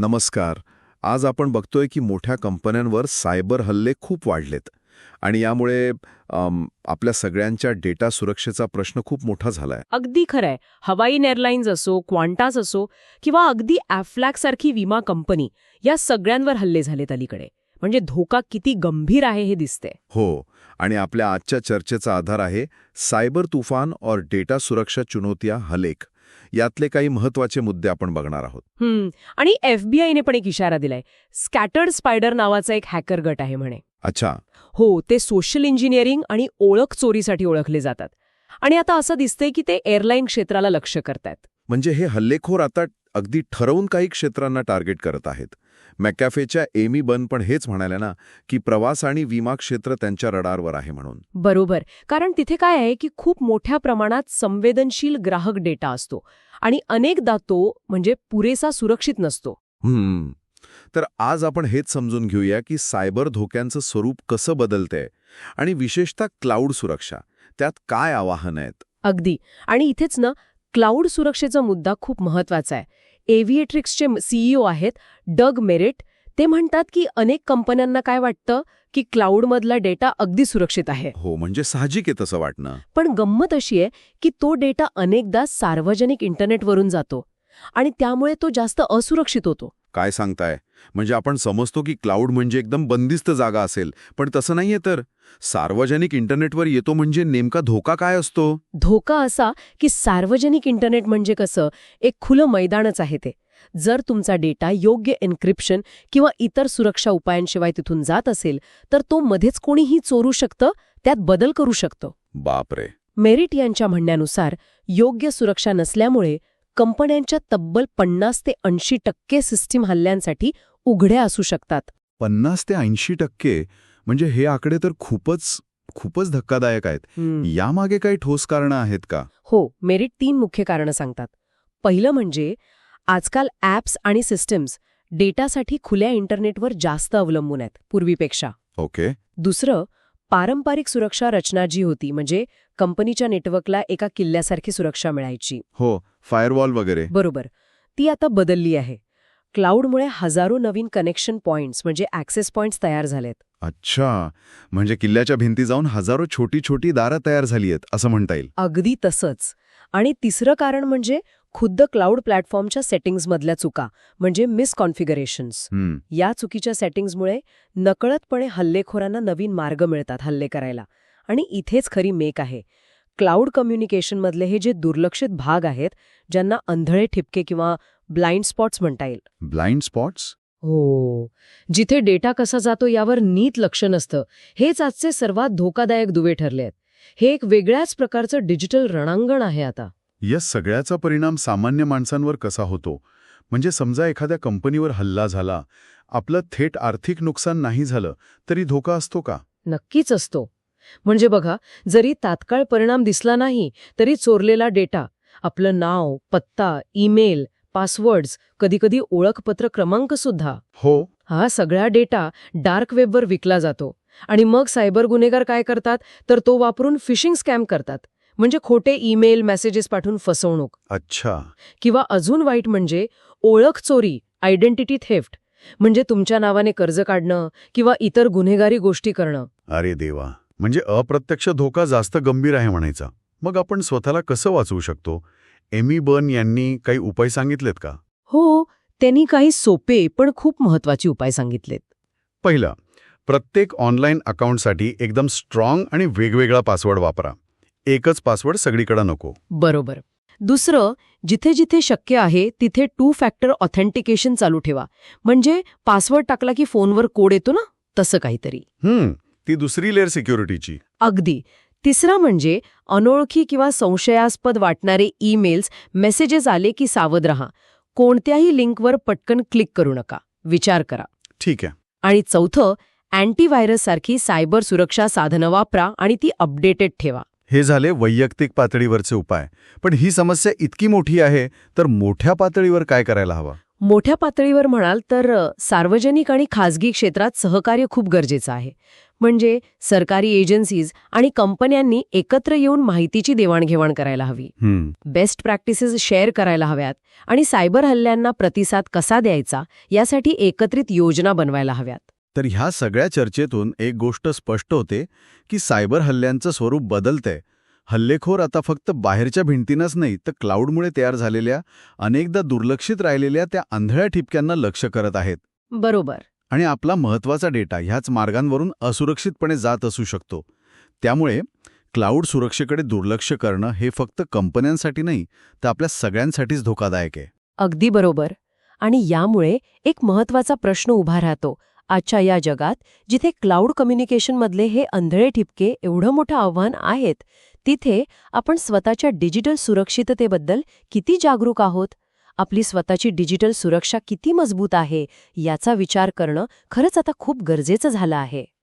नमस्कार. आज आपण बघतोय की मोठ्या कंपन्यांवर सायबर हल्ले खूप वाढलेत. आणि यामुळे आपल्या सगळ्यांच्या डेटा सुरक्षेचा प्रश्न खूप मोठा झालाय. अगदी खरंय. हवाईन एअरलाईन्स असो क्वांटास असो किंवा अगदी ॲफ्लॅक सारखी विमा कंपनी या सगळ्यांवर हल्ले झालेत अलीकडे. म्हणजे धोका किती गंभीर आहे हे दिसते हो. आणि आपल्या आजच्या चर्चेचा आधार आहे सायबर तुफान और डेटा सुरक्षा चुनौतिया हलेख. यातले काही महत्त्वाचे मुद्दे आपण बघणार आहोत. हम्म. आणि एफबीआयने पण एक इशारा दिलाय. स्कॅटर्ड स्पायडर नावाचा एक हॅकर गट आहे म्हणे. अच्छा. हो ते सोशल इंजिनिअरिंग आणि ओळख चोरीसाठी ओळखले जातात. आणि आता असं दिसतंय की ते एअरलाईन क्षेत्राला लक्ष करतायत. म्हणजे हे हल्लेखोर आता अगदी ठरवून काही क्षेत्रांना टार्गेट करत आहेत. मॅकॅफेच्या एमी बन पण हेच म्हणाल्या ना की प्रवास आणि विमा क्षेत्र त्यांच्या रडारवर आहे म्हणून. बरोबर. कारण तिथे काय आहे की खूप मोठ्या प्रमाणात संवेदनशील ग्राहक डेटा असतो आणि अनेकदा तो म्हणजे पुरेसा सुरक्षित नसतो. हम्म. तर आज आपण हेच समजून घेऊया की सायबर धोक्यांचं स्वरूप कसं बदलतंय आणि विशेषतः क्लाउड सुरक्षा त्यात काय आवाहन आहेत? अगदी. आणि इथेच ना क्लाउड सुरक्षेचा मुद्दा खूप महत्त्वाचा आहे. एव्हिएट्रिक्सचे सीईओ आहेत डग मेरिट. ते म्हणतात की अनेक कंपन्यांना काय वाटतं? की क्लाउडमधला डेटा अगदी सुरक्षित आहे. हो म्हणजे साहजिक आहे तसं वाटणं. पण गंमत अशी आहे की तो डेटा अनेकदा सार्वजनिक इंटरनेटवरून जातो आणि त्यामुळे तो जास्त असुरक्षित होतो. काय सांगताय? म्हणजे आपण समजतो की क्लाउड म्हणजे एकदम बंदिस्त जागा असेल. पण तसं नाहीये तर. सार्वजनिक इंटरनेटवर येतो म्हणजे नेमका धोका काय असतो? धोका असा की सार्वजनिक इंटरनेट म्हणजे कसं? एक खुलं मैदानच आहे ते. जर तुमचा डेटा योग्य एन्क्रिप्शन किंवा इतर सुरक्षा उपायांशिवाय तिथून जात असेल तर तो मध्येच कोणीही चोरू शकतं त्यात बदल करू शकतो. बापरे. मेरिट यांच्या म्हणण्यानुसार योग्य सुरक्षा नसल्यामुळे कंपन्यांच्या तब्बल पन्नास ते ऐंशी टक्के सिस्टीम हल्ल्यांसाठी उघड्या असू शकतात. पन्नास ते ऐंशी टक्के म्हणजे हे आकडे तर खूपच खूपच धक्कादायक आहेत. यामागे काही ठोस कारणं आहेत का? हो मेरिट तीन मुख्य कारणं सांगतात. पहिलं म्हणजे आजकाल ॲप्स आणि सिस्टम्स डेटासाठी खुल्या इंटरनेटवर जास्त अवलंबून आहेत पूर्वीपेक्षा. ओके. दुसरं पारंपरिक सुरक्षा रचना जी होती म्हणजे कंपनीच्या नेटवर्कला एका किल्ल्यासारखी सुरक्षा मिळायची. हो फायरवॉल वगैरे. बरोबर. ती आता बदलली आहे. क्लाउडमुळे हजारो नवीन कनेक्शन पॉइंट्स म्हणजे ॲक्सेस पॉइंट्स तयार झालेत. अच्छा. म्हणजे किल्ल्याच्या भिंती जाऊन हजारो छोटी छोटी दारं तयार झाली आहेत असं म्हणता येईल. अगदी तसंच. आणि तिसरं कारण म्हणजे खुद्द क्लाउड प्लॅटफॉर्मच्या सेटिंग्जमधल्या चुका म्हणजे मिसकॉन्फिगरेशन्स या चुकीच्या सेटिंग्जमुळे नकळतपणे हल्लेखोरांना नवीन मार्ग मिळतात हल्ले करायला. आणि इथेच खरी मेक आहे. क्लाउड कम्युनिकेशनमधले हे जे दुर्लक्षित भाग आहेत ज्यांना अंधळे ठिपके किंवा ब्लाइंड स्पॉट्स म्हणता येईल. Blind spots? हो. जिथे डेटा कसा जातो यावर नीट लक्ष नसतं. हेच आजचे सर्वात धोकादायक दुवे ठरले आहेत. हे एक वेगळ्याच प्रकारचं डिजिटल रणांगण आहे आता. या सगळ्याचा परिणाम सामान्य माणसांवर कसा होतो? म्हणजे समजा एखाद्या कंपनीवर हल्ला झाला आपलं थेट आर्थिक नुकसान नाही झालं तरी धोका असतो का? नक्कीच असतो. म्हणजे बघा जरी तात्काळ परिणाम दिसला नाही तरी चोरलेला डेटा आपलं नाव पत्ता ईमेल पासवर्ड्स कधीकधी ओळखपत्र क्रमांक सुद्धा. हो. हा सगळा डेटा डार्क वेबवर विकला जातो. आणि मग सायबर गुन्हेगार काय करतात? तर तो वापरून फिशिंग स्कॅम करतात. म्हणजे खोटे ईमेल मेसेजेस पाठवून फसवणूक. अच्छा. किंवा अजून वाईट म्हणजे ओळख चोरी आयडेंटिटी थेफ्ट. म्हणजे तुमच्या नावाने कर्ज काढणं किंवा इतर गुन्हेगारी गोष्टी करणं. अरे देवा. म्हणजे अप्रत्यक्ष धोका जास्त गंभीर आहे म्हणायचा. मग आपण स्वतःला कसं वाचवू शकतो? एमी बर्न यांनी काही उपाय सांगितलेत का? हो त्यांनी काही सोपे पण खूप महत्त्वाचे उपाय सांगितलेत. पहिलं प्रत्येक ऑनलाईन अकाउंटसाठी एकदम स्ट्रॉंग आणि वेगवेगळा पासवर्ड वापरा. एकच पासवर्ड सगळीकडे नको. बरोबर. दुसरं जिथे जिथे शक्य आहे तिथे टू फॅक्टर ऑथेंटिकेशन चालू ठेवा. म्हणजे पासवर्ड टाकला की फोनवर कोड येतो ना? तसं काहीतरी. हम्म ती दुसरी लेअर सिक्युरिटीची अगदी. तिसरा म्हणजे अनोळखी किंवा संशयास्पद वाटणारे ईमेल्स मेसेजेस आले की सावध रहा. कोणत्याही लिंकवर पटकन क्लिक करू नका. विचार करा. ठीक आहे. आणि चौथं अँटीव्हायरस सारखी सायबर सुरक्षा साधनं वापरा आणि ती अपडेटेड ठेवा. हे झाले वैयक्तिक पातळीवरचे उपाय. पण ही समस्या इतकी मोठी आहे तर मोठ्या पातळीवर काय करायला हवं? मोठ्या पातळीवर म्हणाल तर सार्वजनिक आणि खाजगी क्षेत्रात सहकार्य खूप गरजेचं आहे. म्हणजे सरकारी एजन्सीज आणि कंपन्यांनी एकत्र येऊन माहितीची देवाणघेवाण करायला हवी. बेस्ट प्रॅक्टिसेस शेअर करायला हव्यात आणि सायबर हल्ल्यांना प्रतिसाद कसा द्यायचा यासाठी एकत्रित योजना बनवायला हव्यात. तर ह्या सगळ्या चर्चेतून एक गोष्ट स्पष्ट होते की सायबर हल्ल्यांचं स्वरूप बदलतंय. हल्लेखोर आता फक्त बाहेरच्या भिंतीनंच नाही तर क्लाउडमुळे तयार झालेल्या अनेकदा दुर्लक्षित राहिलेल्या त्या आंधळ्या ठिपक्यांना लक्ष करत आहेत. बरोबर. आणि आपला महत्त्वाचा डेटा ह्याच मार्गांवरून असुरक्षितपणे जात असू शकतो. त्यामुळे क्लाउड सुरक्षेकडे दुर्लक्ष करणं हे फक्त कंपन्यांसाठी नाही तर आपल्या सगळ्यांसाठीच धोकादायक आहे. अगदी बरोबर. आणि यामुळे एक महत्त्वाचा प्रश्न उभा राहतो आजच्या या जगात जिथे क्लाउड कम्युनिकेशनमधले हे अंधळे ठिपके एवढं मोठं आव्हान आहेत तिथे आपण स्वतःच्या डिजिटल सुरक्षिततेबद्दल किती जागरूक आहोत? आपली स्वतःची डिजिटल सुरक्षा किती मजबूत आहे याचा विचार करणं खरंच आता खूप गरजेचं झालं आहे.